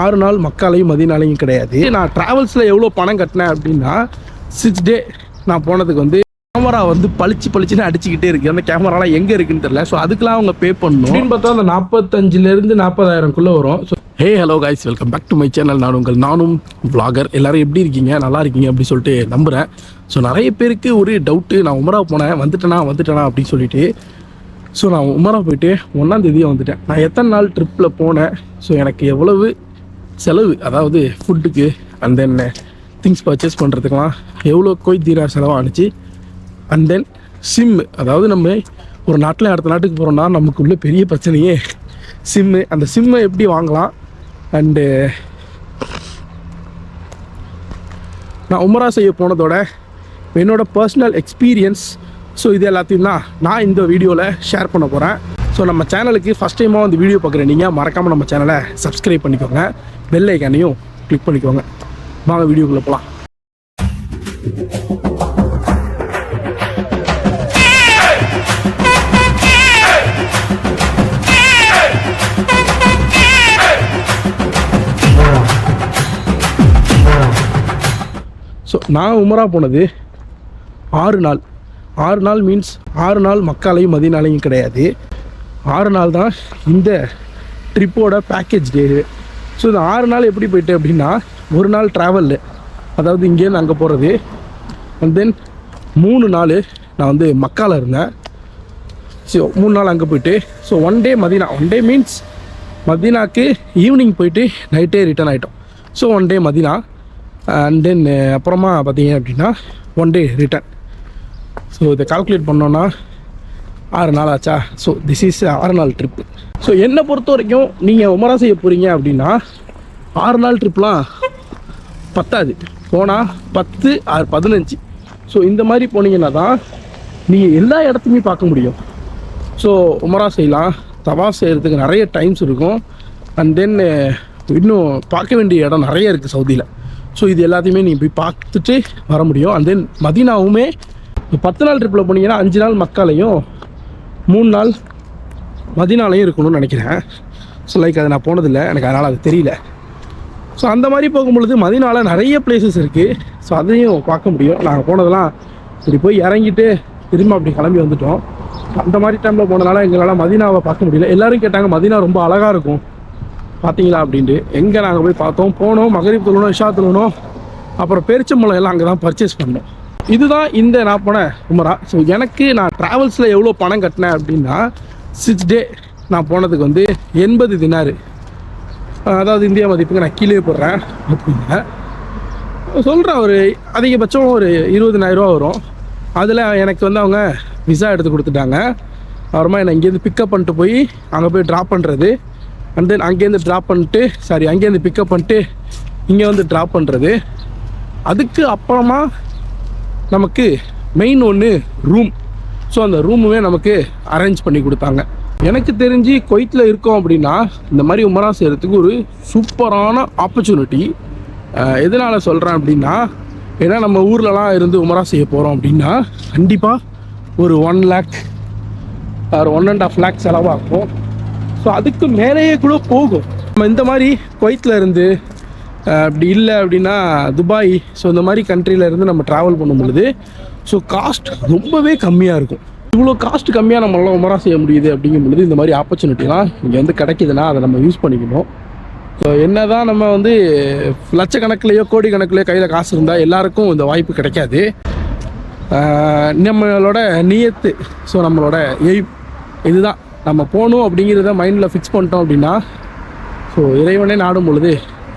ஆறு நாள் மக்காலையும் மதியனாலையும் கிடையாது. நான் ட்ராவல்ஸில் எவ்வளோ பணம் கட்டினேன் அப்படின்னா சிக்ஸ் டே நான் போனதுக்கு வந்து கேமரா வந்து பளிச்சு பளிச்சுன்னு அடிச்சுக்கிட்டே இருக்கு. அந்த கேமராலாம் எங்கே இருக்குன்னு தெரியல. ஸோ அதுக்கெல்லாம் அவங்க பே பண்ணணும். அப்படின்னு பார்த்தா அந்த நாற்பத்தஞ்சிலேருந்து நாற்பதாயிரம்குள்ளே வரும். So hey hello guys welcome back to my channel நான் உங்கள் நானும் vlogger. எல்லாரும் எப்படி இருக்கீங்க? நல்லா இருக்கீங்க அப்படி சொல்லிட்டு நம்புகிறேன் ஸோ நிறைய பேருக்கு ஒரு டவுட்டு நான் உமரா போனேன் வந்துட்டேனா வந்துட்டேனா அப்படின்னு சொல்லிட்டு. ஸோ நான் உமரா போயிட்டு ஒன்றாந்தேதியே வந்துட்டேன். நான் எத்தனை நாள் ட்ரிப்பில் போனேன்? ஸோ எனக்கு எவ்வளவு செலவு அதாவது ஃபுட்டுக்கு அண்ட் தென் திங்ஸ் பர்ச்சேஸ் பண்ணுறதுக்கெலாம் எவ்வளோ கோய் தீரா செலவானுச்சு? அண்ட் தென் சிம் அதாவது நம்ம ஒரு நாட்டில் அடுத்த நாட்டுக்கு போகிறோம்னா நமக்குள்ள பெரிய பிரச்சனையே. சிம்மு அந்த சிம்மை எப்படி வாங்கலாம்? அண்டு நான் உமரா செய்ய போனதோட என்னோடய பர்சனல் எக்ஸ்பீரியன்ஸ் ஸோ இது எல்லாத்தையும் தான் நான் இந்த வீடியோவில் ஷேர் பண்ண போகிறேன் ஸோ நம்ம சேனலுக்கு ஃபஸ்ட் டைமாக வந்து வீடியோ பார்க்குற நீங்கள் மறக்காமல் நம்ம சேனலை சப்ஸ்கிரைப் பண்ணிக்கோங்க. பெல் ஐக்கானையும் கிளிக் பண்ணிக்கோங்க. வாங்க வீடியோக்குள்ளே போகலாம் ஸோ நான் உமரா போனது ஆறு நாள். ஆறு நாள் மீன்ஸ் ஆறு நாள் மக்காலையும் மதியனாலையும் கிடையாது. ஆறு நாள் தான் இந்த ட்ரிப்போட பேக்கேஜ் டே ஸோ இந்த ஆறு நாள் எப்படி போயிட்டு அப்படின்னா ஒரு நாள் ட்ராவலு அதாவது இங்கேருந்து அங்கே போகிறது அண்ட் தென் மூணு நாள் நான் வந்து மக்கால இருந்தேன். ஸோ மூணு நாள் அங்கே போயிட்டு so one day Madina. One day means மதினாக்கு evening போயிட்டு நைட்டே ரிட்டர்ன் ஆகிட்டோம் so one day Madina. And then அப்புறமா பார்த்தீங்க அப்படின்னா ஒன் டே ரிட்டர்ன் ஸோ இதை கால்குலேட் பண்ணோன்னா ஆறு நாள் ஆச்சா ஸோ திஸ் இஸ் ஆறு நாள் ட்ரிப்பு ஸோ என்னை பொறுத்த வரைக்கும் நீங்கள் உமரா செய்ய போகிறீங்க அப்படின்னா ஆறு நாள் ட்ரிப்லாம் பத்தாது. போனால் பத்து ஆறு பதினஞ்சு. ஸோ இந்த மாதிரி போனீங்கன்னா தான் நீங்கள் எல்லா இடத்துலையும் பார்க்க முடியும். ஸோ உமரா செய்யலாம். தவா செய்கிறதுக்கு நிறைய டைம்ஸ் இருக்கும். அண்ட் தென் இன்னும் பார்க்க வேண்டிய இடம் நிறைய இருக்குது சவுதியில். ஸோ இது எல்லாத்தையுமே நீங்கள் போய் பார்த்துட்டு வர முடியும். அண்ட் தென் மதீனாவுமே பத்து நாள் ட்ரிப்பில் போனீங்கன்னா அஞ்சு நாள் மக்காலையும் மூணு நாள் மதினாலையும் இருக்கணும்னு நினைக்கிறேன். ஸோ லைக் அது நான் போனதில்லை. எனக்கு அதனால் அது தெரியல. ஸோ அந்த மாதிரி போகும்பொழுது மதினால நிறைய பிளேசஸ் இருக்குது ஸோ அதையும் பார்க்க முடியும். நாங்கள் போனதெல்லாம் இப்படி போய் இறங்கிட்டு திரும்ப அப்படி கிளம்பி வந்துட்டோம். அந்த மாதிரி டைமில் போனதுனால எங்களால் மதினாவை பார்க்க முடியல. எல்லோரும் கேட்டாங்க மதினா ரொம்ப அழகாக இருக்கும். பார்த்தீங்களா அப்படின்ட்டு. எங்கே நாங்கள் போய் பார்த்தோம். போனோம் மகரிப் தொழணும் இஷா தொழணும் அப்புறம் பெருச்சம்பழம் எல்லாம் அங்கே தான் பர்ச்சேஸ் பண்ணோம். இதுதான் இந்த நான் போன உமரா ஸோ எனக்கு நான் ட்ராவல்ஸில் எவ்வளோ பணம் கட்டினேன் அப்படின்னா சிக்ஸ் டே நான் போனதுக்கு வந்து எண்பது தினாரு. அதாவது இந்தியா மதிப்புக்கு நான் கீழே போடுறேன் அப்படின்னா சொல்கிறேன் ஒரு அதிகபட்சம் ஒரு இருபதினாயிரரூவா வரும். அதில் எனக்கு வந்து அவங்க விசா எடுத்து கொடுத்துட்டாங்க. அப்புறமா என்னை இங்கேருந்து பிக்கப் பண்ணிட்டு போய் அங்கே போய் ட்ராப் பண்ணுறது அண்ட் தென் அங்கேருந்து ட்ராப் பண்ணிட்டு சாரி அங்கேருந்து பிக்கப் பண்ணிட்டு இங்கே வந்து ட்ராப் பண்ணுறது அதுக்கு அப்புறமா நமக்கு மெயின் ஒன்று ரூம் ஸோ அந்த ரூமுமே நமக்கு அரேஞ்ச் பண்ணி கொடுத்தாங்க. எனக்கு தெரிஞ்சு கொய்த்தில் இருக்கோம் அப்படின்னா இந்த மாதிரி உமரா செய்கிறதுக்கு ஒரு சூப்பரான ஆப்பர்ச்சுனிட்டி எதனால் சொல்கிறேன் அப்படின்னா ஏன்னா நம்ம ஊர்லலாம் இருந்து உமரா செய்ய போகிறோம் அப்படின்னா கண்டிப்பாக ஒரு ஒன் லேக் ஒரு ஒன் அண்ட் ஆஃப் லேக் செலவாகும். ஸோ அதுக்கு மேலேயே கூட போகும். நம்ம இந்த மாதிரி குவைத்தில் இருந்து அப்படி இல்லை அப்படின்னா துபாய். ஸோ இந்த மாதிரி கண்ட்ரியிலேருந்து நம்ம ட்ராவல் பண்ணும் பொழுது ஸோ காஸ்ட் ரொம்பவே கம்மியாக இருக்கும். இவ்வளோ காஸ்ட் கம்மியாக நம்மளால் உமரா செய்ய முடியுது அப்படிங்கும் பொழுது இந்த மாதிரி ஆப்பர்ச்சுனிட்டிலாம் இங்கே வந்து கிடைக்குதுன்னா அதை நம்ம யூஸ் பண்ணிக்கணும். ஸோ என்ன தான் நம்ம வந்து லட்சக்கணக்கிலையோ கோடி கணக்கிலையோ கையில் காசு இருந்தால் எல்லாருக்கும் இந்த வாய்ப்பு கிடைக்காது. நம்மளோட நியத்து ஸோ நம்மளோட எய் இதுதான். நம்ம போகணும் அப்படிங்கிறத மைண்டில் ஃபிக்ஸ் பண்ணிட்டோம் அப்படின்னா ஸோ இறைவனே நாடும் பொழுது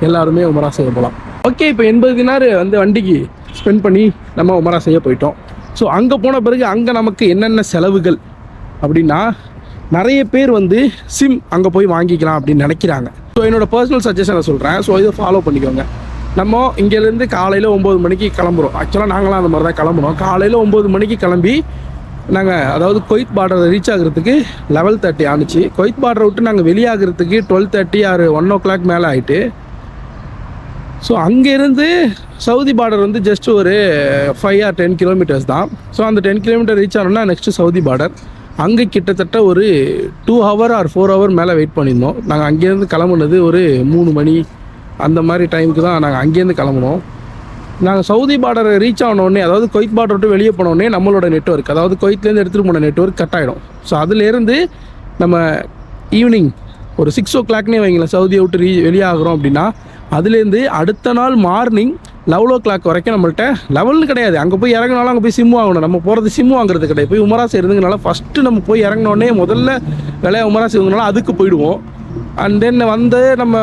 எல்லாருமே உமரா செய்ய போகலாம் ஓகே இப்போ எண்பது தினார் வந்து வண்டிக்கு ஸ்பெண்ட் பண்ணி நம்ம உமரா செய்ய போயிட்டோம். ஸோ அங்கே போன பிறகு அங்கே நமக்கு என்னென்ன செலவுகள் அப்படின்னா நிறைய பேர் வந்து சிம் அங்கே போய் வாங்கிக்கலாம் அப்படின்னு நினைக்கிறாங்க. ஸோ என்னோடய பர்சனல் சஜஷனை சொல்கிறேன் ஸோ இதை ஃபாலோ பண்ணிக்கோங்க. நம்ம இங்கேருந்து காலையில் ஒம்பது மணிக்கு கிளம்புறோம். ஆக்சுவலாக நாங்களாம் அந்த மாதிரி தான் கிளம்புறோம். காலையில் ஒம்பது மணிக்கு கிளம்பி நாங்கள் அதாவது கொய்த் பார்டரை ரீச் ஆகுறதுக்கு லெவல் தேர்ட்டி ஆணுச்சு. கொய்த் பார்டரை விட்டு நாங்கள் வெளியாகிறதுக்கு டுவெல் தேர்ட்டி ஆறு ஒன் ஓ கிளாக் மேலே ஆகிட்டு ஸோ அங்கேருந்து சவுதி பார்டர் வந்து ஜஸ்ட் ஒரு ஃபைவ் ஆர் டென் கிலோமீட்டர்ஸ் தான். ஸோ அந்த டென் கிலோமீட்டர் ரீச் ஆனோம்னா நெக்ஸ்ட்டு சவுதி பார்டர் அங்கே கிட்டத்தட்ட ஒரு two hour or four hour மேலே வெயிட் பண்ணியிருந்தோம். நாங்கள் அங்கேருந்து கிளம்புனது ஒரு மூணு மணி அந்த மாதிரி டைமுக்கு தான் நாங்கள் அங்கேருந்து கிளம்புனோம். நாங்கள் சவுதி பார்டரை ரீச் ஆனோடனே அதாவது கொய்த் பார்டர் விட்டு வெளியே போனோடனே நம்மளோட நெட்ஒர்க் அதாவது கொய்த்லேருந்து எடுத்துகிட்டு போன நெட்ஒர்க் கட் ஆகிடும் ஸோ அதுலேருந்து நம்ம ஈவினிங் ஒரு சிக்ஸ் ஓ கிளாக்னே வைங்களேன் சவுதியை விட்டு ரீ வெளியாகிறோம் அப்படின்னா அதுலேருந்து அடுத்த நாள் மார்னிங் லெவல் ஓ கிளாக் வரைக்கும் நம்மள்கிட்ட லெவல்னு கிடையாது. அங்கே போய் இறங்கினாலும் அங்கே போய் சிம் வாங்கணும். நம்ம போகிறது சிம் வாங்குறது கிடையாது. போய் உமராசி இருந்ததுனால ஃபஸ்ட்டு நம்ம போய் இறங்கினோடனே முதல்ல விலையை உமராசி இருந்ததுனால அதுக்கு போயிடுவோம். அண்ட் தென் வந்து நம்ம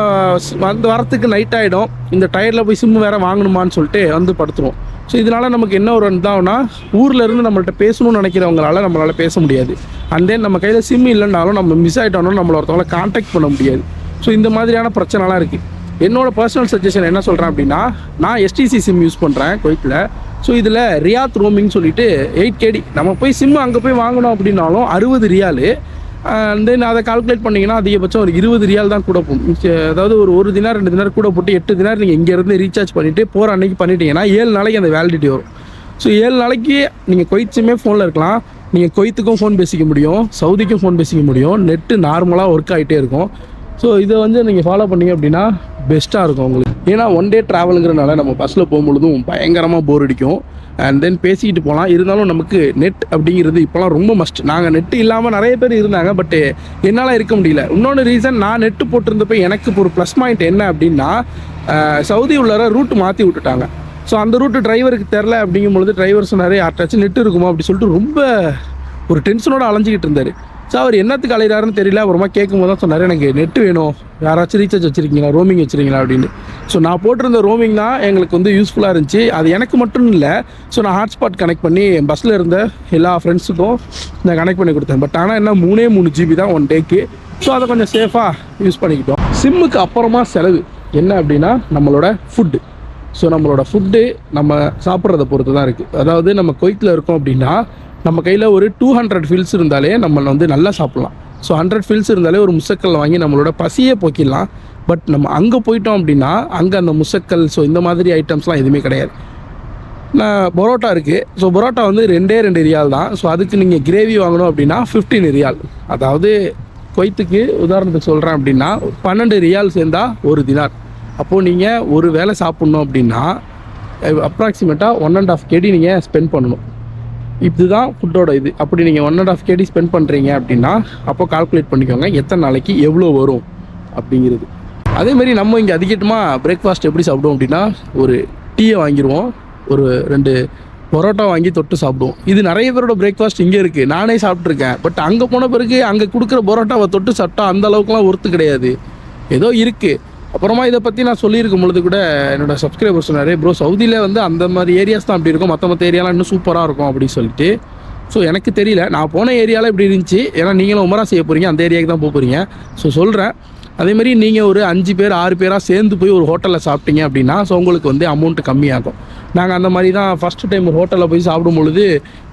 வந்து வரத்துக்கு நைட் ஆகிடும் இந்த டயரில் போய் சிம்மு வேறு வாங்கணுமான்னு சொல்லிட்டு வந்து படுத்துருவோம். ஸோ இதனால் நமக்கு என்ன ஒரு இதாகும்னா ஊரில் இருந்து நம்மள்ட்ட பேசணும்னு நினைக்கிறவங்களால நம்மளால் பேச முடியாது. அண்ட் தென் நம்ம கையில் சிம் இல்லைனாலும் நம்ம மிஸ் ஆகிட்டோம்னா நம்மளை ஒருத்தவங்கள காண்டாக்ட் பண்ண முடியாது. ஸோ இந்த மாதிரியான பிரச்சனைலாம் இருக்குது என்னோட பர்சனல் சஜஷன் என்ன சொல்கிறேன் அப்படின்னா நான் எஸ்டிசி சிம் யூஸ் பண்ணுறேன் குவைத்தில் ஸோ இதில் ரியாத் ரோமிங் சொல்லிட்டு எயிட் கேடி நம்ம போய் சிம் அங்கே போய் வாங்கணும் அப்படின்னாலும் அறுபது ரியாலு. அண்ட் தென் அதை கால்குலேட் பண்ணிங்கன்னா அதிகபட்சம் ஒரு இருபது ரியால் தான் கூட போகும். அதாவது ஒரு ஒரு தினார் ரெண்டு தினார் கூட போட்டு எட்டு தினார் நீங்கள் இங்கேருந்து ரீசார்ஜ் பண்ணிவிட்டு போகிற அன்னைக்கு பண்ணிட்டீங்கன்னா ஏழு நாளைக்கு அந்த வேலிடிட்டி வரும். ஸோ ஏழு நாளைக்கு நீங்கள் கொய்த்துமே ஃபோனில் இருக்கலாம். நீங்கள் கொய்த்துக்கும் ஃபோன் பேசிக்க முடியும். சவுதிக்கும் ஃபோன் பேசிக்க முடியும். நெட்டு நார்மலாக ஒர்க் ஆகிட்டே இருக்கும். ஸோ இதை வந்து நீங்கள் ஃபாலோ பண்ணீங்க அப்படின்னா பெஸ்ட்டாக இருக்கும் உங்களுக்கு. ஏன்னா ஒன் டே ட்ராவலுங்கிறனால நம்ம பஸ்ஸில் போகும்பொழுதும் பயங்கரமாக போர் அடிக்கும். அண்ட் தென் பேசிக்கிட்டு போகலாம். இருந்தாலும் நமக்கு நெட் அப்படிங்கிறது இப்போலாம் ரொம்ப மஸ்ட் நாங்கள் நெட்டு இல்லாமல் நிறைய பேர் இருந்தாங்க பட்டு என்னால் இருக்க முடியல. இன்னொன்று ரீசன் நான் நெட்டு போட்டிருந்தப்போ எனக்கு இப்போ ஒரு ப்ளஸ் பாயிண்ட் என்ன அப்படின்னா சவுதி உள்ளார ரூட்டு மாற்றி விட்டுட்டாங்க. ஸோ அந்த ரூட்டு டிரைவருக்கு தெரில அப்படிங்கும் பொழுது டிரைவர் சொன்னார் யார்ட்டாச்சும் நெட் இருக்குமா? அப்படி சொல்லிட்டு ரொம்ப ஒரு டென்ஷனோட அலைஞ்சிக்கிட்டு இருந்தார். ஸோ அவர் என்னத்துக்கு அலைகிறாருன்னு தெரியல. அப்புறமா கேட்கும் போது தான் சொன்னார் எனக்கு நெட் வேணும். யாராச்சும் ரீசார்ஜ் வச்சிருக்கீங்களா? ரோமிங் வச்சிருக்கீங்களா? அப்படின்னு. ஸோ நான் போட்டிருந்த ரோமிங் தான் எங்களுக்கு வந்து யூஸ்ஃபுல்லாக இருந்துச்சு. அது எனக்கு மட்டும் இல்லை. ஸோ நான் ஹாட்ஸ்பாட் கனெக்ட் பண்ணி பஸ்ஸில் இருந்த எல்லா ஃப்ரெண்ட்ஸுக்கும் நான் கனெக்ட் பண்ணி கொடுத்தேன். பட் ஆனால் என்ன மூணே மூணு ஜிபி தான் ஒன் டேக்கு ஸோ அதை கொஞ்சம் சேஃபாக யூஸ் பண்ணிக்கிட்டோம். சிம்முக்கு அப்புறமா செலவு. என்ன அப்படின்னா நம்மளோட ஃபுட்டு ஸோ நம்மளோட ஃபுட்டு நம்ம சாப்பிட்றத பொறுத்து தான் இருக்குது அதாவது நம்ம கொய்த்தில் இருக்கோம் அப்படின்னா நம்ம கையில் ஒரு டூ ஹண்ட்ரட் ஃபில்ஸ் இருந்தாலே நம்ம வந்து நல்லா சாப்பிட்லாம். ஸோ ஹண்ட்ரட் ஃபில்ஸ் இருந்தாலே ஒரு முசக்கல் வாங்கி நம்மளோட பசியே போக்கிடலாம். பட் நம்ம அங்கே போயிட்டோம் அப்படின்னா அங்கே அந்த முசக்கல் ஸோ இந்த மாதிரி ஐட்டம்ஸ்லாம் எதுவுமே கிடையாது. நான் பரோட்டா இருக்குது ஸோ பரோட்டா வந்து ரெண்டே ரெண்டு ரியால் தான். ஸோ அதுக்கு நீங்கள் கிரேவி வாங்கணும் அப்படின்னா 15 ரியால். அதாவது கொய்த்துக்கு உதாரணத்துக்கு சொல்கிறேன் அப்படின்னா பன்னெண்டு ரியால் சேர்ந்தால் ஒரு தினார். அப்போது நீங்கள் ஒரு வேளை சாப்பிட்ணும் அப்படின்னா அப்ராக்சிமேட்டாக ஒன் அண்ட் ஆஃப் கேடி நீங்கள் ஸ்பெண்ட் பண்ணணும். இதுதான் ஃபுட்டோட இது. அப்படி நீங்கள் one and half KD spend பண்ணுறீங்க அப்படின்னா அப்போ கால்குலேட் பண்ணிக்கோங்க எத்தனை நாளைக்கு எவ்வளோ வரும் அப்படிங்கிறது. அதே மாதிரி நம்ம இங்கே அதிகமாக பிரேக்ஃபாஸ்ட் எப்படி சாப்பிடுவோம் அப்படின்னா ஒரு டீயை வாங்கிடுவோம் ஒரு ரெண்டு பரோட்டா வாங்கி தொட்டு சாப்பிடுவோம். இது நிறைய பேரோட பிரேக்ஃபாஸ்ட் இங்கே இருக்குது நானே சாப்பிட்ருக்கேன் பட் அங்கே போன பிறகு அங்கே கொடுக்குற பரோட்டாவை தொட்டு சாப்பிட்டா அந்த அளவுக்குலாம் ஒர்த்து கிடையாது. ஏதோ இருக்குது அப்புறமா இதை பற்றி நான் சொல்லியிருக்கும் பொழுது கூட என்னோட சப்ஸ்கிரைபர் சொன்னார் ப்ரோ சவுதியில் வந்து அந்த மாதிரி ஏரியாஸ் தான் அப்படி இருக்கும். மற்ற மற்ற ஏரியாலாம் இன்னும் சூப்பராக இருக்கும் அப்படின்னு சொல்லிட்டு. ஸோ எனக்கு தெரியல. நான் போன ஏரியாவில் இப்படி இருந்துச்சு. ஏன்னா நீங்களும் உமரா செய்ய போகிறீங்க அந்த ஏரியாவுக்கு தான் போக போகிறீங்க ஸோ சொல்கிறேன் அதேமாதிரி நீங்கள் ஒரு அஞ்சு பேர் ஆறு பேராக சேர்ந்து போய் ஒரு ஹோட்டலில் சாப்பிட்டீங்க அப்படின்னா ஸோ உங்களுக்கு வந்து அமௌண்ட்டு கம்மியாகும். நாங்கள் அந்த மாதிரி தான் ஃபஸ்ட்டு டைம் ஒரு ஹோட்டலில் போய் சாப்பிடும் பொழுது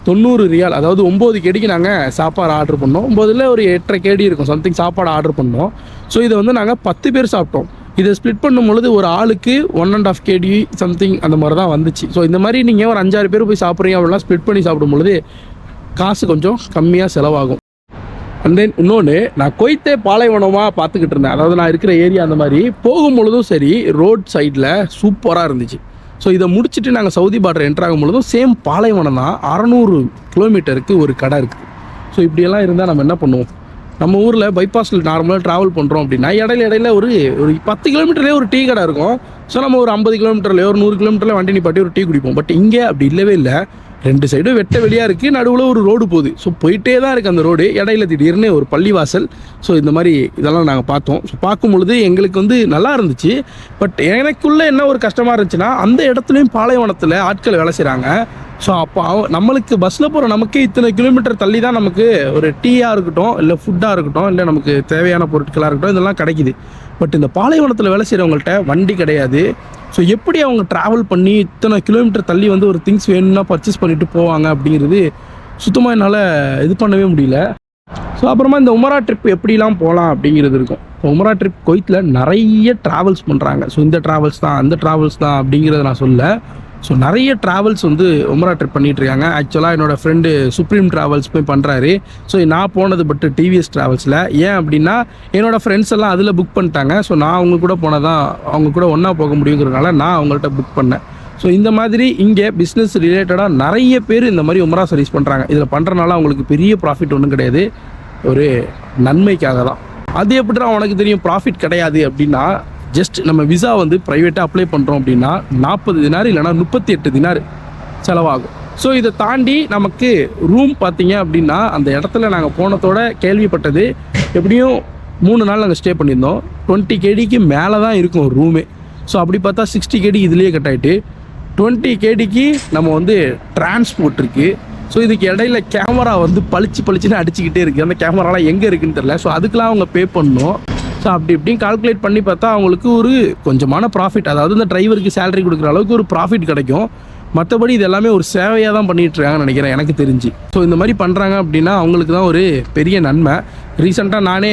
தொண்ணூறு ரியால் அதாவது ஒம்பது கேடிக்கு நாங்கள் சாப்பாடு ஆர்டர் பண்ணோம். ஒம்பதில் ஒரு எட்டரை கேடி இருக்கும். சம்திங் சாப்பாடு ஆர்டர் பண்ணோம். ஸோ இதை வந்து நாங்கள் பத்து பேர் சாப்பிட்டோம். இதை ஸ்ப்ளிட் பண்ணும் பொழுது ஒரு ஆளுக்கு one and half KD something அந்த மாதிரி தான் வந்துச்சு. ஸோ இந்த மாதிரி நீங்கள் ஒரு அஞ்சாறு பேர் போய் சாப்பிட்றீங்க அப்படின்னா ஸ்ப்ளிட் பண்ணி சாப்பிடும் பொழுது காசு கொஞ்சம் கம்மியாக செலவாகும். அண்ட் தென் இன்னொன்று நான் கொய்த்தே பாலைவனமாக பார்த்துக்கிட்டு இருந்தேன். அதாவது நான் இருக்கிற ஏரியா அந்த மாதிரி. போகும் பொழுதும் சரி ரோட் சைடில் சூப்பராக இருந்துச்சு. ஸோ இதை முடிச்சுட்டு நாங்கள் சவுதி பார்டர் என்ட்ரு ஆகும் பொழுதும் சேம் பாலைவனம் தான். அறநூறு கிலோமீட்டருக்கு ஒரு கடை இருக்குது ஸோ இப்படியெல்லாம் இருந்தால் நம்ம என்ன பண்ணுவோம்? நம்ம ஊரில் பைபாஸில் நார்மலாக ட்ராவல் பண்ணுறோம் அப்படின்னா இடையில இடையில ஒரு ஒரு பத்து கிலோமீட்டர்லேயே ஒரு டீ கடை இருக்கும். ஸோ நம்ம ஒரு ஐம்பது கிலோமீட்டர்லையோ ஒரு நூறு கிலோமீட்டரில் வண்டி நிப்பாட்டி ஒரு டீ குடிப்போம். பட் இங்கே அப்படி இல்லவே இல்லை. ரெண்டு சைடும் வெட்ட வெளியாக இருக்குது நடுவில் ஒரு ரோடு போகுது. ஸோ போயிட்டே தான் இருக்குது அந்த ரோடு இடையில திடீர்னு ஒரு பள்ளிவாசல். ஸோ இந்த மாதிரி இதெல்லாம் நாங்கள் பார்த்தோம். ஸோ பார்க்கும் பொழுது எங்களுக்கு வந்து நல்லா இருந்துச்சு. பட் எனக்குள்ளே என்ன ஒரு கஷ்டமாக இருந்துச்சுன்னா அந்த இடத்துலையும் பாலைவனத்தில் ஆட்கள் வேலை செய்கிறாங்க ஸோ அப்போ நம்மளுக்கு பஸ்ஸில் போகிற நமக்கே இத்தனை கிலோமீட்டர் தள்ளி தான் நமக்கு ஒரு டீயாக இருக்கட்டும் இல்லை ஃபுட்டாக இருக்கட்டும் இல்லை நமக்கு தேவையான பொருட்களாக இருக்கட்டும் இதெல்லாம் கிடைக்குது. பட் இந்த பாலைவனத்தில் வேலை செய்கிறவங்கள்ட்ட வண்டி கிடையாது. ஸோ எப்படி அவங்க ட்ராவல் பண்ணி இத்தனை கிலோமீட்டர் தள்ளி வந்து ஒரு திங்ஸ் வேணும்னா பர்ச்சேஸ் பண்ணிட்டு போவாங்க அப்படிங்கிறது சுத்தமாக என்னால் இது பண்ணவே முடியல. ஸோ அப்புறமா இந்த உமரா ட்ரிப் எப்படிலாம் போகலாம் அப்படிங்கிறது இருக்கும். இப்போ உமரா ட்ரிப் கொய்த்தில் நிறைய ட்ராவல்ஸ் பண்ணுறாங்க ஸோ இந்த ட்ராவல்ஸ் தான் அந்த ட்ராவல்ஸ் தான் அப்படிங்கிறத நான் சொல்ல. ஸோ நிறைய ட்ராவல்ஸ் வந்து உமரா ட்ரிப் பண்ணிகிட்டு இருக்காங்க ஆக்சுவலாக என்னோட ஃப்ரெண்டு சுப்ரீம் ட்ராவல்ஸ் போய் பண்ணுறாரு ஸோ நான் போனது பட்டு டிவிஎஸ் ட்ராவல்ஸில் ஏன் அப்படின்னா என்னோட ஃப்ரெண்ட்ஸ் எல்லாம் அதில் புக் பண்ணிட்டாங்க. ஸோ நான் அவங்க கூட போனதான் அவங்க கூட ஒன்றா போக முடியுங்கிறதுனால நான் அவங்கள்ட்ட புக் பண்ணேன். ஸோ இந்த மாதிரி இங்கே பிஸ்னஸ் ரிலேட்டடாக நிறைய பேர் இந்த மாதிரி உமரா சர்வீஸ் பண்ணுறாங்க இதில் பண்ணுறனால அவங்களுக்கு பெரிய ப்ராஃபிட் ஒன்றும் கிடையாது. ஒரு நன்மைக்காக தான். அது எப்படி உனக்கு தெரியும்? ப்ராஃபிட் கிடையாது அப்படின்னா ஜஸ்ட் நம்ம விசா வந்து ப்ரைவேட்டாக அப்ளை பண்ணுறோம் அப்படின்னா நாற்பது தினார் இல்லைனா முப்பத்தி எட்டு தினார் செலவாகும். ஸோ இதை தாண்டி நமக்கு ரூம் பார்த்தீங்க அப்படின்னா அந்த இடத்துல நாங்கள் போனதோட கேள்விப்பட்டது எப்படியும் மூணு நாள் நாங்கள் ஸ்டே பண்ணியிருந்தோம். டுவெண்ட்டி கேடிக்கு மேலே தான் இருக்கும் ரூமே ஸோ அப்படி பார்த்தா சிக்ஸ்டி கேடி இதுலேயே கட் ஆகிட்டு டுவெண்ட்டி கேடிக்கு நம்ம வந்து டிரான்ஸ்போர்ட் இருக்குது ஸோ இதுக்கு இடையில கேமரா வந்து பளிச்சு பளிச்சுன்னு அடிச்சுக்கிட்டே இருக்குது அந்த கேமராலாம் எங்கே இருக்குன்னு தெரியல. ஸோ அதுக்கெலாம் அவங்க பே பண்ணணும் ஸோ அப்படி இப்படின்னு கால்குலேட் பண்ணி பார்த்தா அவங்களுக்கு ஒரு கொஞ்சமான ப்ராஃபிட் அதாவது இந்த டிரைவருக்கு சேலரி கொடுக்குற அளவுக்கு ஒரு ப்ராஃபிட் கிடைக்கும். மற்றபடி இது எல்லாமே ஒரு சேவையாக தான் பண்ணிகிட்ருக்காங்கன்னு நினைக்கிறேன். எனக்கு தெரிஞ்சு. ஸோ இந்த மாதிரி பண்ணுறாங்க அப்படின்னா அவங்களுக்கு தான் ஒரு பெரிய நன்மை. ரீசெண்டாக நானே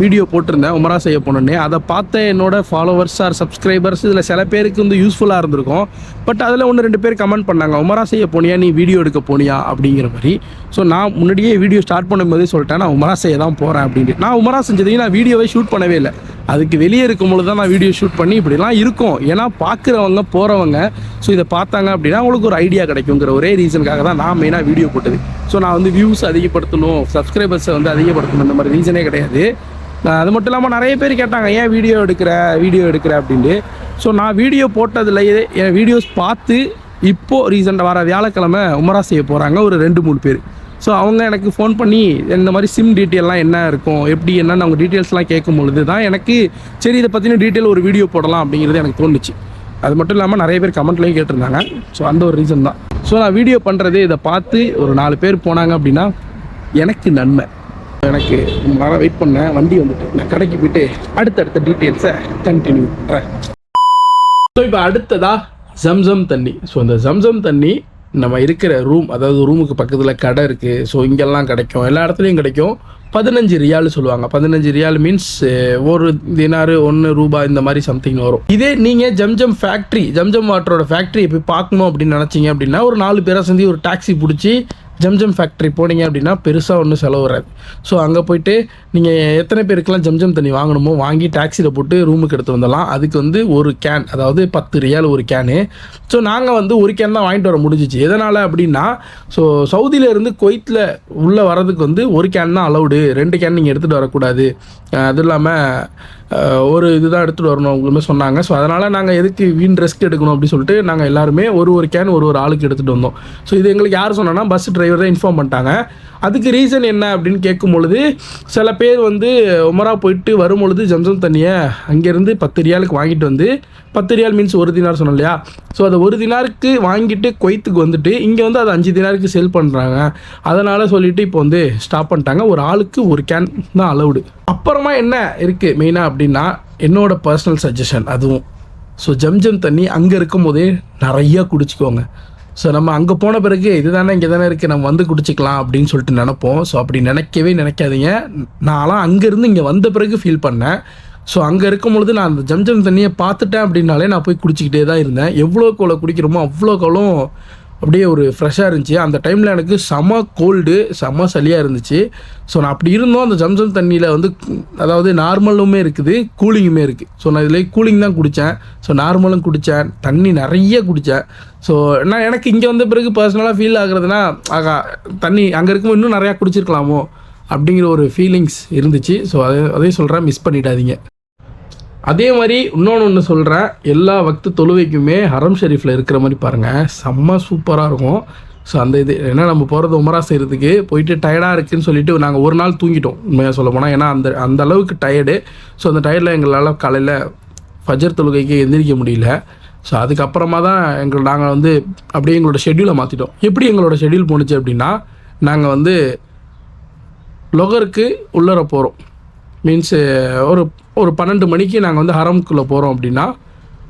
வீடியோ போட்டிருந்தேன் உமரா செய்ய போனோன்னே. அதை பார்த்த என்னோட ஃபாலோவர்ஸ் ஆர் சப்ஸ்கிரைபர்ஸ் இதில் சில பேருக்கு வந்து யூஸ்ஃபுல்லாக இருந்திருக்கும். பட் அதில் ஒன்று ரெண்டு பேர் கமெண்ட் பண்ணாங்க உமரா செய்ய போனியா? நீ வீடியோ எடுக்க போனியா? அப்படிங்கிற மாதிரி. ஸோ நான் முன்னாடியே வீடியோ ஸ்டார்ட் பண்ணும்போதே சொல்லிட்டேன் நான் உமரா செய்ய தான் போகிறேன் அப்படின்ட்டு நான் உமரா செஞ்சதையும் நான் வீடியோவே ஷூட் பண்ணவே இல்லை. அதுக்கு வெளியே இருக்கும்பொழுது தான் நான் வீடியோ ஷூட் பண்ணி இப்படிலாம் இருக்கும். ஏன்னா பார்க்குறவங்க போகிறவங்க ஸோ இதை பார்த்தாங்க அப்படின்னா அவங்களுக்கு ஒரு ஐடியா கிடைக்குங்கிற ஒரே ரீசனுக்காக தான் நான் மெயினாக வீடியோ போட்டது. ஸோ நான் வந்து வியூஸ் அதிகப்படுத்தணும் சப்ஸ்கிரைபர்ஸை வந்து அதிகப்படுத்தணும் இந்த மாதிரி ரீசனே கிடையாது. அது மட்டும் இல்லாமல் நிறைய பேர் கேட்டாங்க ஏன் வீடியோ எடுக்கிற வீடியோ எடுக்கிற? அப்படின்ட்டு. ஸோ நான் வீடியோ போட்டதுலேயே என் வீடியோஸ் பார்த்து இப்போது ரீசெண்டாக வர வியாழக்கிழமை உமரா செய்ய போகிறாங்க ஒரு ரெண்டு மூணு பேர். ஸோ அவங்க எனக்கு ஃபோன் பண்ணி இந்த மாதிரி சிம் டீட்டெயிலாம் என்ன இருக்கும்? எப்படி என்னென்னு அவங்க டீட்டெயில்ஸ்லாம் கேட்கும் பொழுது தான் எனக்கு சரி இதை பற்றின டீட்டெயில் ஒரு வீடியோ போடலாம் அப்படிங்கிறது எனக்கு தோணுச்சு. அது மட்டும் இல்லாமல் நிறைய பேர் கமெண்ட்லேயும் கேட்டிருந்தாங்க. ஸோ அந்த ஒரு ரீசன் தான். ஸோ நான் வீடியோ பண்ணுறது இதை பார்த்து ஒரு நாலு பேர் போனாங்க அப்படின்னா எனக்கு நன்மை. எனக்கு வர வெயிட் பண்ணேன் வண்டி வந்துட்டு நான் கடைக்கு போயிட்டு அடுத்தடுத்த டீட்டெயில்ஸை கண்டினியூ பண்ணுறேன் ஸோ இப்போ அடுத்ததா ஜம்சம் தண்ணி. ஸோ இந்த ஜம்சம் தண்ணி நம்ம இருக்கிற ரூம் அதாவது ரூமுக்கு பக்கத்தில் கடை இருக்குது ஸோ இங்கெல்லாம் கிடைக்கும். எல்லா இடத்துலையும் கிடைக்கும். பதினஞ்சு ரியால் சொல்லுவாங்க. பதினஞ்சு ரியால் மீன்ஸ் ஒரு தினாறு ஒன்று ரூபாய் இந்த மாதிரி சம்திங் வரும். இதே நீங்கள் ஜம்ஜம் ஃபேக்ட்ரி ஜம்ஜம் வாட்டரோட ஃபேக்ட்ரி போய் பார்க்கணும் அப்படின்னு நினச்சிங்க அப்படின்னா ஒரு நாலு பேரை சேர்ந்து ஒரு டாக்ஸி பிடிச்சி ஜம்ஜம் ஃபேக்ட்ரி போனீங்க அப்படின்னா பெருசாக ஒன்றும் செலவு வராது. ஸோ அங்கே போயிட்டு நீங்கள் எத்தனை பேருக்கெல்லாம் ஜம்ஜம் தண்ணி வாங்கணுமோ வாங்கி டாக்ஸியில் போட்டு ரூமுக்கு எடுத்து வந்துடலாம். அதுக்கு வந்து ஒரு கேன் அதாவது பத்து ரியால் ஒரு கேனு ஸோ நாங்கள் வந்து ஒரு கேன் தான் வாங்கிட்டு வர முடிஞ்சிச்சு. எதனால் அப்படின்னா ஸோ சவுதியிலேருந்து கொய்த்தில் உள்ளே வரதுக்கு வந்து ஒரு கேன் தான் அலௌடு ரெண்டு கேன் நீங்கள் எடுத்துகிட்டு வரக்கூடாது. அதுவும் இல்லாமல் ஒரு இதுதான் எடுத்துகிட்டு வரணும் அவங்களுமே சொன்னாங்க. ஸோ அதனால் நாங்கள் எதுக்கு வீண் ரெஸ்க் எடுக்கணும் அப்படின்னு சொல்லிட்டு நாங்கள் எல்லாருமே ஒரு ஒரு கேன் ஒரு ஒரு ஆளுக்கு எடுத்துகிட்டு வந்தோம். ஸோ இது எங்களுக்கு யார் சொன்னோன்னா பஸ் டிரைவர் தான் இன்ஃபார்ம் பண்ணிட்டாங்க. அதுக்கு ரீசன் என்ன அப்படின்னு கேட்கும் பொழுது சில பேர் வந்து உமரா போயிட்டு வரும் பொழுது ஜம்சம் தண்ணியை அங்கேருந்து பத்து ரியாலுக்கு வாங்கிட்டு வந்து பத்து ரியால் மீன்ஸ் ஒரு தினார் சொன்னோம் இல்லையா? ஸோ அதை ஒரு தினாருக்கு வாங்கிட்டு கொய்த்துக்கு வந்துட்டு இங்கே வந்து அதை அஞ்சு தினாருக்கு சேல் பண்ணுறாங்க அதனால் சொல்லிட்டு இப்போ வந்து ஸ்டாப் பண்ணிட்டாங்க. ஒரு ஆளுக்கு ஒரு கேன் தான் அலவுடு அப்புறமா என்ன இருக்குது மெயினாக அப்படின்னா என்னோட பர்சனல் சஜஷன் அதுவும். ஸோ ஜம்ஜம் தண்ணி அங்கே இருக்கும் போதே நிறையா குடிச்சிக்கோங்க. ஸோ நம்ம அங்கே போன பிறகு இதுதானே இங்கே தானே இருக்குது நம்ம வந்து குடிச்சிக்கலாம் அப்படின்னு சொல்லிட்டு நினப்போம். ஸோ அப்படி நினைக்கவே நினைக்காதீங்க. நான்லாம் அங்கேருந்து இங்கே வந்த பிறகு ஃபீல் பண்ணேன். ஸோ அங்கே இருக்கும் பொழுது நான் அந்த ஜம்ஜம் தண்ணியை பார்த்துட்டேன் அப்படின்னாலே நான் போய் குடிச்சிக்கிட்டே தான் இருந்தேன். எவ்வளோக்கு எவ்வளோ குடிக்கிறோமோ அவ்வளோக்கு அப்படியே ஒரு ஃப்ரெஷ்ஷாக இருந்துச்சு. அந்த டைமில் எனக்கு செம கோல்டு செம சளியாக இருந்துச்சு. ஸோ நான் அப்படி இருந்தோம். அந்த ஜம்சம் தண்ணியில் வந்து அதாவது நார்மலுமே இருக்குது கூலிங்குமே இருக்குது ஸோ நான் இதில் கூலிங் தான் குடித்தேன் ஸோ நார்மலும் குடித்தேன் தண்ணி நிறைய குடித்தேன் ஸோ நான் எனக்கு இங்கே வந்த பிறகு பர்சனலாக ஃபீல் ஆகுறதுனா ஆகா தண்ணி அங்கே இருக்கும்போது இன்னும் நிறையா குடிச்சிருக்கலாமோ? அப்படிங்கிற ஒரு ஃபீலிங்ஸ் இருந்துச்சு. ஸோ அதே அதே சொல்கிறேன் மிஸ் பண்ணிடாதீங்க. அதே மாதிரி இன்னொன்று ஒன்று சொல்கிறேன் எல்லா வக்து தொழுவைக்குமே ஹரம் ஷெரீஃபில் இருக்கிற மாதிரி பாருங்கள் செம்ம சூப்பராக இருக்கும். ஸோ அந்த இது ஏன்னா நம்ம போகிறது உமரா செய்கிறதுக்கு போயிட்டு டயர்டாக இருக்குதுன்னு சொல்லிட்டு நாங்கள் ஒரு நாள் தூங்கிட்டோம். உண்மையாக சொல்ல போனால் ஏன்னா அந்த அந்த அளவுக்கு டயர்டு ஸோ அந்த டயர்டில் எங்களால் காலையில் ஃபஜர் தொழுகைக்கு எந்திரிக்க முடியல. ஸோ அதுக்கப்புறமா தான் எங்கள் நாங்கள் வந்து அப்படியே எங்களோட ஷெட்யூலை மாற்றிட்டோம் எப்படி எங்களோட ஷெட்யூல் போணுச்சு அப்படின்னா நாங்கள் வந்து லொகருக்கு உள்ளர போகிறோம் மீன்ஸு ஒரு ஒரு பன்னெண்டு மணிக்கு நாங்கள் வந்து ஹரம்குள்ளே போகிறோம் அப்படின்னா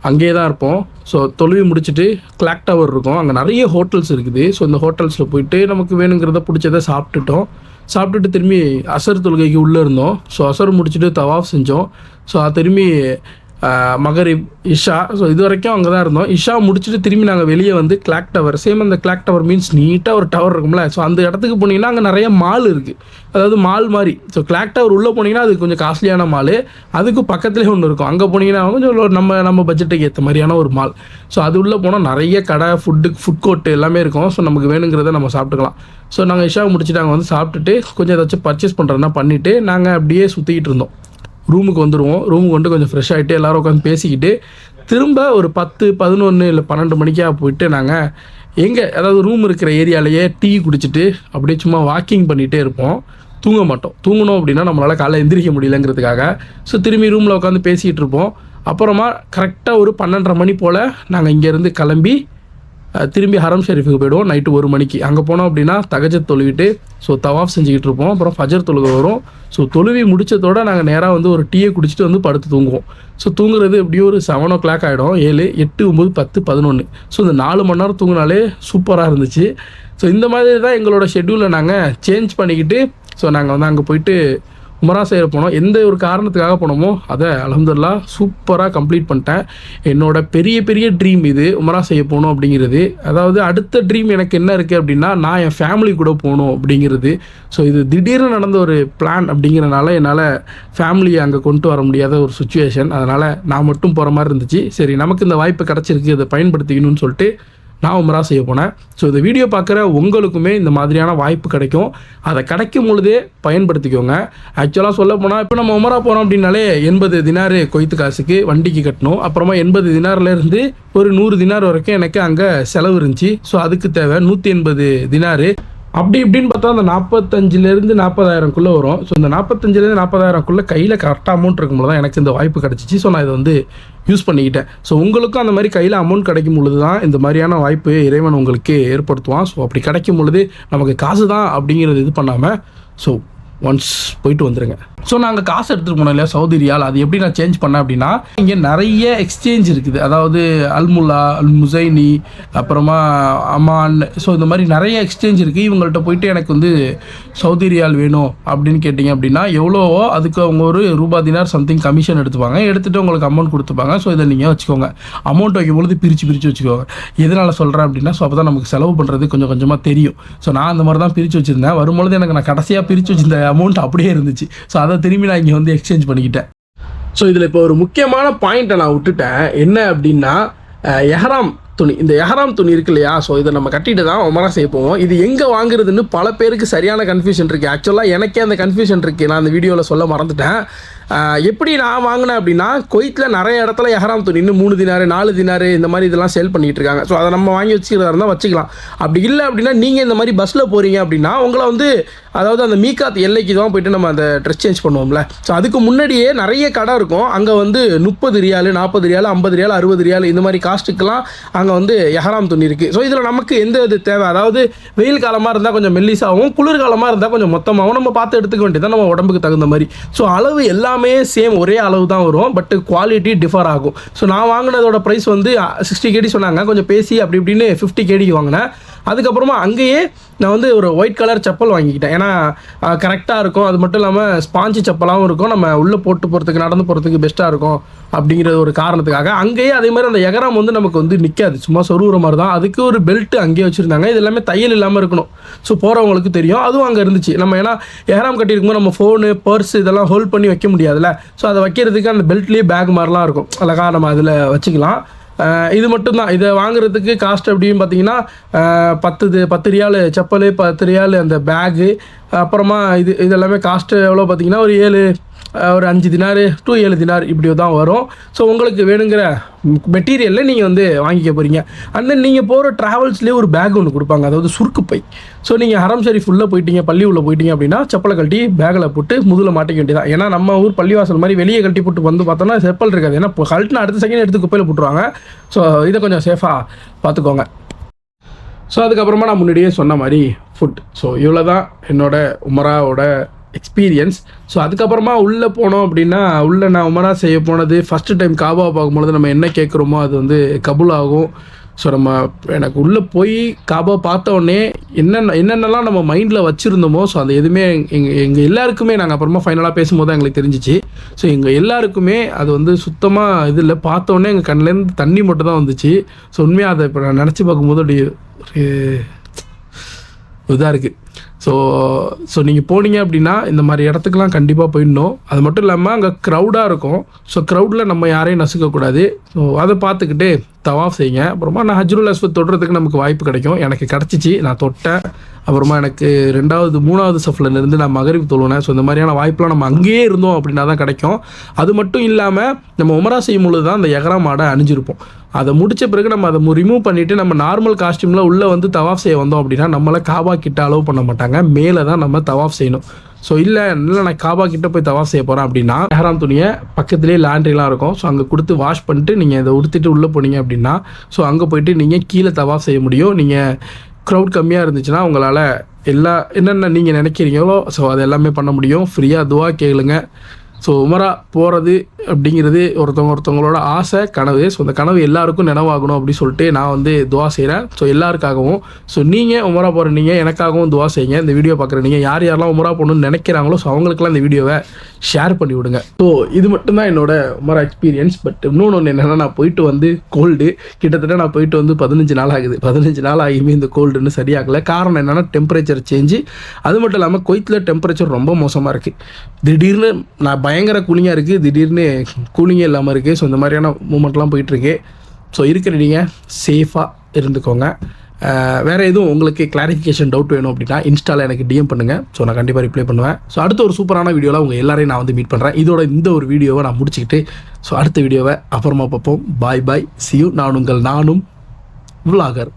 அங்கேயே தான் இருப்போம். ஸோ தொழுவி முடிச்சுட்டு கிளாக் டவர் இருக்கும். அங்கே நிறைய ஹோட்டல்ஸ் இருக்குது. ஸோ இந்த ஹோட்டல்ஸில் போயிட்டு நமக்கு வேணுங்கிறத பிடிச்சதை சாப்பிட்டுட்டோம். சாப்பிட்டுட்டு திரும்பி அசர் தொழுகைக்கு உள்ளே இருந்தோம். ஸோ அசர் முடிச்சுட்டு தவாஃப் செஞ்சோம். ஸோ திரும்பி மகரிப் இஷா ஸோ இது வரைக்கும் அங்கே தான் இருந்தோம். இஷா முடிச்சுட்டு திரும்பி நாங்கள் வெளியே வந்து கிளாக் டவர் சேம் அந்த கிளாக் டவர் மீன்ஸ் நீட்டாக ஒரு டவர் இருக்கும்ல. ஸோ அந்த இடத்துக்கு போனீங்கன்னா அங்கே நிறைய மால் இருக்குது அதாவது மால் மாதிரி. ஸோ கிளாக் டவர் உள்ளே போனீங்கன்னா அது கொஞ்சம் காஸ்ட்லியான மால் அதுக்கு பக்கத்துலேயே ஒன்று இருக்கும். அங்கே போனீங்கன்னா கொஞ்சம் நம்ம நம்ம பட்ஜெட்டுக்கு ஏற்ற மாதிரியான ஒரு மால் ஸோ அது உள்ளே போனால் நிறைய கடை ஃபுட்டு ஃபுட் கோர்ட்டு எல்லாமே இருக்கும். ஸோ நமக்கு வேணுங்கிறத நம்ம சாப்பிட்டுக்கலாம். ஸோ நாங்கள் இஷா முடிச்சுட்டு அங்கே வந்து சாப்பிட்டுட்டு கொஞ்சம் ஏதாச்சும் பர்ச்சேஸ் பண்ணுறதுனா பண்ணிவிட்டு நாங்கள் அப்படியே சுற்றிக்கிட்டு இருந்தோம். ரூமுக்கு வந்துடுவோம் ரூமுக்கு வந்து கொஞ்சம் ஃப்ரெஷ் ஆகிட்டு எல்லாரும் உட்காந்து பேசிக்கிட்டு திரும்ப ஒரு பத்து பதினொன்று இல்லை பன்னெண்டு மணிக்காக போயிட்டு நாங்கள் எங்கே அதாவது ரூம் இருக்கிற ஏரியாலேயே டீ குடிச்சிட்டு அப்படியே சும்மா வாக்கிங் பண்ணிகிட்டே இருப்போம். தூங்க மாட்டோம். தூங்கணும் அப்படின்னா நம்மளால் காலைல எந்திரிக்க முடியலங்கிறதுக்காக. ஸோ திரும்பி ரூமில் உட்காந்து பேசிகிட்டு இருப்போம். அப்புறமா கரெக்டாக ஒரு பன்னெண்டரை மணி போல் நாங்கள் இங்கேருந்து கிளம்பி திரும்பி ஹரம் ஷெரீஃபுக்கு போயிடுவோம். நைட்டு ஒரு மணிக்கு. அங்கே போனோம் அப்படின்னா தகஜத் தொழுவிட்டு ஸோ தவாஃப் செஞ்சுக்கிட்டு இருப்போம். அப்புறம் ஃபஜர் தொழுக வரும். ஸோ தொழுவி முடிச்சதோட நாங்கள் நேராக வந்து ஒரு டீயை குடிச்சிட்டு வந்து படுத்து தூங்குவோம். ஸோ தூங்குறது எப்படியும் ஒரு செவன் ஓ கிளாக் ஆகிடும் ஏழு எட்டு ஒம்பது பத்து பதினொன்று ஸோ இந்த நாலு மணி நேரம் தூங்கினாலே சூப்பராக இருந்துச்சு. ஸோ இந்த மாதிரி தான் எங்களோட ஷெட்யூலை நாங்கள் சேஞ்ச் பண்ணிக்கிட்டு ஸோ நாங்கள் வந்து அங்கே போயிட்டு உமரா செய்ய போனோம் எந்த ஒரு காரணத்துக்காக போனோமோ அதை அலமதுல்லா சூப்பராக கம்ப்ளீட் பண்ணிட்டேன். என்னோட பெரிய பெரிய ட்ரீம் இது உமரா செய்ய போகணும் அப்படிங்கிறது. அதாவது அடுத்த ட்ரீம் எனக்கு என்ன இருக்குது அப்படின்னா நான் என் ஃபேமிலி கூட போகணும் அப்படிங்கிறது. ஸோ இது திடீர்னு நடந்த ஒரு பிளான் அப்படிங்கிறனால என்னால் ஃபேமிலியை அங்கே கொண்டு வர முடியாத ஒரு சுச்சுவேஷன் அதனால் நான் மட்டும் போகிற மாதிரி இருந்துச்சு. சரி நமக்கு இந்த வாய்ப்பு கிடச்சிருக்கு அதை பயன்படுத்திக்கணும்னு சொல்லிட்டு நான் உமரா செய்ய போனேன். ஸோ இந்த வீடியோ பார்க்குற உங்களுக்குமே இந்த மாதிரியான வாய்ப்பு கிடைக்கும். அதை கிடைக்கும் பொழுதே பயன்படுத்திக்கோங்க. ஆக்சுவலாக சொல்ல போனால் இப்போ நம்ம உமரா போகிறோம் அப்படின்னாலே எண்பது தினார் கொய்த்து காசுக்கு வண்டிக்கு கட்டணும். அப்புறமா எண்பது தினார்லேருந்து ஒரு நூறு தினார் வரைக்கும் எனக்கு அங்கே செலவு இருந்துச்சு. ஸோ அதுக்கு தேவை நூற்றி எண்பது தினாரு அப்படி இப்படின்னு பார்த்தா அந்த நாற்பத்தஞ்சிலேருந்து நாற்பதாயிரம்குள்ளே வரும். ஸோ இந்த நாற்பத்தஞ்சிலேருந்து நாற்பதாயிரம்குள்ளே கையில் கரெக்டாக அமௌண்ட் இருக்கும்போது தான் எனக்கு இந்த வாய்ப்பு கிடச்சிச்சு. ஸோ நான் இதை வந்து யூஸ் பண்ணிக்கிட்டேன். ஸோ உங்களுக்கும் அந்த மாதிரி கையில் அமௌண்ட் கிடைக்கும் பொழுது தான் இந்த மாதிரியான வாய்ப்பு இறைவன் உங்களுக்கு ஏற்படுத்துவான். ஸோ அப்படி கிடைக்கும் பொழுது நமக்கு காசு தான் அப்படிங்கிறது இது பண்ணாமல் ஸோ ஒன்ஸ் போயிட்டு வந்துடுங்க ஸோ நாங்கள் காசு எடுத்துகிட்டு போனோம் இல்லையா சவுதி ரியால் அது எப்படி நான் சேஞ்ச் பண்ணேன் அப்படின்னா இங்கே நிறைய எக்ஸ்சேஞ்ச் இருக்குது. அதாவது அல்முல்லா அல் முசைனி அப்புறமா அமான் ஸோ இந்த மாதிரி நிறைய எக்ஸ்சேஞ்ச் இருக்குது இவங்கள்ட்ட போயிட்டு எனக்கு வந்து சவுதி ரியால் வேணும் அப்படின்னு கேட்டிங்க அப்படின்னா எவ்வளோவோ அதுக்கு அவங்க ஒரு ரூபா தினார் சம்திங் கமிஷன் எடுத்துப்பாங்க. எடுத்துகிட்டு உங்களுக்கு அமௌண்ட் கொடுத்துப்பாங்க. ஸோ இதை நீங்கள் வச்சுக்கோங்க. அமௌண்ட் வைக்கும் பொழுது பிரித்து பிரித்து வச்சுக்கோங்க. எதனால் சொல்கிறேன் அப்படின்னா ஸோ அப்போ தான் நமக்கு செலவு பண்ணுறது கொஞ்சம் கொஞ்சமாக தெரியும். ஸோ நான் அந்த மாதிரி தான் பிரித்து வச்சுருந்தேன். வரும்பொழுது எனக்கு நான் கடைசியாக பிரித்து வச்சுருந்த அமௌண்ட் அப்படியே இருந்துச்சு. ஸோ அதை திரும்பி நான் இங்கே வந்து எக்ஸ்சேஞ்ச் பண்ணிக்கிட்டேன். ஸோ இதில் இப்போ ஒரு முக்கியமான பாயிண்ட்டை நான் விட்டுட்டேன். என்ன அப்படின்னா எஹராம் துணி. இந்த எஹராம் துணி இருக்கு இல்லையா? ஸோ இதை நம்ம கட்டிட்டு தான் உமரா செய்ய போவோம். இது எங்கே வாங்குறதுன்னு பல பேருக்கு சரியான கன்ஃபியூஷன் இருக்குது ஆக்சுவலாக எனக்கே அந்த கன்ஃபியூஷன் இருக்குது நான் அந்த வீடியோவில் சொல்ல மறந்துட்டேன். எப்படி நான் வாங்கினேன் அப்படின்னா கொய்த்தில் நிறைய இடத்துல எஹராம் துணின்னு மூணு தினாரு நாலு தினாரு இந்த மாதிரி இதெல்லாம் சேல் பண்ணிகிட்டு இருக்காங்க. ஸோ அதை நம்ம வாங்கி வச்சுக்கிறதா இருந்தால் வச்சுக்கலாம். அப்படி இல்லை அப்படின்னா நீங்கள் இந்த மாதிரி பஸ்ஸில் போகிறீங்க அப்படின்னா உங்களை வந்து அதாவது அந்த மீகாத் எல்லைக்கு தான் போயிட்டு நம்ம அந்த ட்ரெஸ் சேஞ்ச் பண்ணுவோம்ல. ஸோ அதுக்கு முன்னாடியே நிறைய கடை இருக்கும். அங்கே வந்து முப்பது ரியாலு நாற்பது ரியாலு ஐம்பது ரியாலு அறுபது ரியாலு இந்த மாதிரி காஸ்ட்டுக்கெல்லாம் அங்கே வந்து எஹராம் துணி இருக்குது ஸோ இதில் நமக்கு எந்த இது தேவை? அதாவது வெயில் காலமாக இருந்தால் கொஞ்சம் மெல்லிசாகவும் குளிர்காலமாக இருந்தால் கொஞ்சம் மொத்தமாகவும் நம்ம பார்த்து எடுத்துக்க வேண்டியது நம்ம உடம்புக்கு தகுந்த மாதிரி. ஸோ அளவு எல்லாமே எல்லாமே சேம் ஒரே அளவு தான் வரும் பட் குவாலிட்டி டிஃபர் ஆகும். ஸோ நான் வாங்கினதோட ப்ரைஸ் வந்து சிக்ஸ்டி கேடி சொன்னாங்க. கொஞ்சம் பேசி அப்படி இப்படின்னு ஃபிஃப்டி கேடிக்கு வாங்கினேன். அதுக்கப்புறமா அங்கேயே நான் வந்து ஒரு ஒயிட் கலர் செப்பல் வாங்கிக்கிட்டேன். ஏன்னா கரெக்டாக இருக்கும். அது மட்டும் இல்லாமல் ஸ்பாஞ்சு செப்பலாகவும் இருக்கும். நம்ம உள்ளே போட்டு போகிறதுக்கு நடந்து போகிறதுக்கு பெஸ்ட்டாக இருக்கும் அப்படிங்கிற ஒரு காரணத்துக்காக அங்கேயே அதே மாதிரி அந்த எகரம் வந்து நமக்கு வந்து நிற்காது சும்மா சொருகிற மாதிரி தான். அதுக்கு ஒரு பெல்ட் அங்கேயே வச்சுருந்தாங்க. இது எல்லாமே தையல் இல்லாமல் இருக்கணும். ஸோ போகிறவங்களுக்கு தெரியும். அதுவும் அங்கே இருந்துச்சு. நம்ம ஏன்னா எகராம் கட்டியிருக்கும்போது நம்ம ஃபோனு பர்ஸ் இதெல்லாம் ஹோல்ட் பண்ணி வைக்க முடியாதுல்ல. ஸோ அதை வைக்கிறதுக்கு அந்த பெல்ட்லேயே பேக் மாதிரிலாம் இருக்கும். அழகாக நம்ம அதில் வச்சுக்கலாம். இது மட்டும்தான். இதை வாங்குறதுக்கு காஸ்ட் அப்படின்னு பார்த்தீங்கன்னா பத்து பத்து ரியால் செப்பல் பத்து ரியால் அந்த பேகு அப்புறமா இது இது எல்லாமே காஸ்ட்டு எவ்வளோ பார்த்தீங்கன்னா ஒரு ஏழு ஒரு அஞ்சு தினார் டூ ஏழு தினார் இப்படி தான் வரும். ஸோ உங்களுக்கு வேணுங்கிற மெட்டீரியலில் நீங்கள் வந்து வாங்கிக்க போகிறீங்க அண்ட் தென் நீங்கள் போகிற ட்ராவல்ஸ்லேயே ஒரு பேக் ஒன்று கொடுப்பாங்க. அதாவது சுருக்கு பை. ஸோ நீங்கள் ஹரம் ஷரீஃப் உள்ளே போயிட்டீங்க பள்ளி உள்ளே போயிட்டீங்க அப்படின்னா செப்பலை கழட்டி பேக்கில் போட்டு முதுகில் மாட்டிக்க வேண்டியதான் ஏன்னா நம்ம ஊர் பள்ளிவாசல் மாதிரி வெளியே கழட்டி போட்டு வந்து பார்த்தோன்னா செப்பல் இருக்காது. ஏன்னா இப்போ கழட்டின அடுத்த செகண்ட் எடுத்து குப்பையில் போட்டுருவாங்க. ஸோ இதை கொஞ்சம் சேஃபாக பார்த்துக்கோங்க. ஸோ அதுக்கப்புறமா நான் முன்னாடியே சொன்ன மாதிரி ஃபுட் ஸோ இவ்வளோ தான் என்னோட உமராவோட எக்ஸ்பீரியன்ஸ் ஸோ அதுக்கப்புறமா உள்ளே போனோம் அப்படின்னா உள்ளே நான் உமரா செய்ய போனது ஃபஸ்ட்டு டைம் காபாவை பார்க்கும்பொழுது நம்ம என்ன கேட்குறோமோ அது வந்து கபுல் ஆகும் ஸோ நம்ம எனக்கு உள்ளே போய் காபா பார்த்த உடனே என்னென்ன என்னென்னலாம் நம்ம மைண்டில் வச்சுருந்தோமோ ஸோ அது எதுவுமே எங்கள் எங்கள் எல்லாருக்குமே நாங்கள் அப்புறமா ஃபைனலாக பேசும்போது எங்களுக்கு தெரிஞ்சிச்சு. ஸோ எங்கள் எல்லாருக்குமே அது வந்து சுத்தமாக இது இல்லை. பார்த்தோன்னே எங்கள் கண்ணிலேருந்து தண்ணி மட்டும் தான் வந்துச்சு. ஸோ உண்மையாக அதை இப்போ நான் நினச்சி பார்க்கும்போது அப்படி ஒரு இதாக இருக்குது ஸோ ஸோ நீங்கள் போனீங்க அப்படின்னா இந்த மாதிரி இடத்துக்குலாம் கண்டிப்பாக போயிடணும். அது மட்டும் இல்லாமல் அங்கே க்ரௌடாக இருக்கும். ஸோ க்ரௌடில் நம்ம யாரையும் நசுக்கக்கூடாது. ஸோ அதை பார்த்துக்கிட்டு தவாஃப் செய்யுங்க. அப்புறமா நான் ஹஜ்ருல் அஸ்வத் தொடுறதுக்கு நமக்கு வாய்ப்பு கிடைக்கும். எனக்கு கிடச்சிச்சு. நான் தொட்டேன். அப்புறமா எனக்கு ரெண்டாவது மூணாவது சஃப்லருந்து நான் மகரிப் தொழுனேன். ஸோ இந்த மாதிரியான வாய்ப்புலாம் நம்ம அங்கேயே இருந்தோம் அப்படின்னா தான் கிடைக்கும். அது மட்டும் இல்லாமல் நம்ம உமரா செய்யும் பொழுது தான் அந்த எகரா மாடை அணிஞ்சிருப்போம். அதை முடித்த பிறகு நம்ம அதை ரிமூவ் பண்ணிவிட்டு நம்ம நார்மல் காஸ்டியூமில் உள்ளே வந்து தவாஃப் செய்ய வந்தோம் அப்படின்னா நம்மளை காபா கிட்ட அலோவ் பண்ண மாட்டாங்க. மேலே தான் நம்ம தவாஃப் செய்யணும். ஸோ இல்லை இல்லை நான் காபா கிட்ட போய் தவா செய்ய போகிறேன் அப்படின்னா ஹெஹராம் துணியை பக்கத்துலேயே லாண்ட்ரிலாம் இருக்கும். ஸோ அங்கே கொடுத்து வாஷ் பண்ணிட்டு நீங்கள் இதை உடுத்திட்டு உள்ளே போனீங்க அப்படின்னா ஸோ அங்கே போயிட்டு நீங்கள் கீழே தவா செய்ய முடியும். நீங்கள் க்ரௌட் கம்மியாக இருந்துச்சுன்னா உங்களால் எல்லா என்னென்ன நீங்கள் நினைக்கிறீங்களோ ஸோ அது எல்லாமே பண்ண முடியும். ஃப்ரீயாக துவா கேளுங்க. ஸோ உமரா போகிறது அப்படிங்கிறது ஒருத்தவங்க ஒருத்தவங்களோட ஆசை கனவு. ஸோ அந்த கனவு எல்லாருக்கும் நினைவாகணும் அப்படின்னு சொல்லிட்டு நான் வந்து துவா செய்கிறேன் ஸோ எல்லாருக்காகவும். ஸோ நீங்கள் உமரா போகிற நீங்கள் எனக்காகவும் துவா செய்யுங்க. இந்த வீடியோ பார்க்குற நீங்கள் யார் யாரெல்லாம் உமரா போகணும்னு நினைக்கிறாங்களோ ஸோ அவங்களுக்குலாம் இந்த வீடியோவை ஷேர் பண்ணி விடுங்க. ஸோ இது மட்டும்தான் என்னோட உமரா எக்ஸ்பீரியன்ஸ் பட் இன்னொன்று ஒன்று என்னென்னா நான் போயிட்டு வந்து கோல்டு கிட்டத்தட்ட நான் போயிட்டு வந்து பதினஞ்சு நாள் ஆகுது. பதினஞ்சு நாள் ஆகியுமே இந்த கோல்டுன்னு சரியாகலை. காரணம் என்னென்னா டெம்பரேச்சர் சேஞ்சு அது மட்டும் இல்லாமல் கொய்த்தில் டெம்பரேச்சர் ரொம்ப மோசமாக இருக்குது திடீர்னு நான் பயங்கர கூலிங்காக இருக்குது திடீர்னு கூலிங்கே இல்லாமல் இருக்குது ஸோ இந்த மாதிரியான மூமெண்ட்லாம் போயிட்டுருக்கு ஸோ இருக்கிற நீங்கள் சேஃபாக இருந்துக்கோங்க. வேறு எதுவும் உங்களுக்கு கிளாரிஃபிகேஷன் டவுட் வேணும் அப்படின்னா இன்ஸ்டாவில் எனக்கு டிஎம் பண்ணுங்கள் ஸோ நான் கண்டிப்பாக ரிப்ளை பண்ணுவேன். ஸோ அடுத்த ஒரு சூப்பரான வீடியோவில் உங்கள் எல்லாரையும் நான் வந்து மீட் பண்ணுறேன் இதோட இந்த ஒரு வீடியோவை நான் முடிச்சுக்கிட்டு ஸோ அடுத்த வீடியோவை அப்புறமா பார்ப்போம். பாய் பாய் சியூ நான் உங்கள் நானும் விலாகர்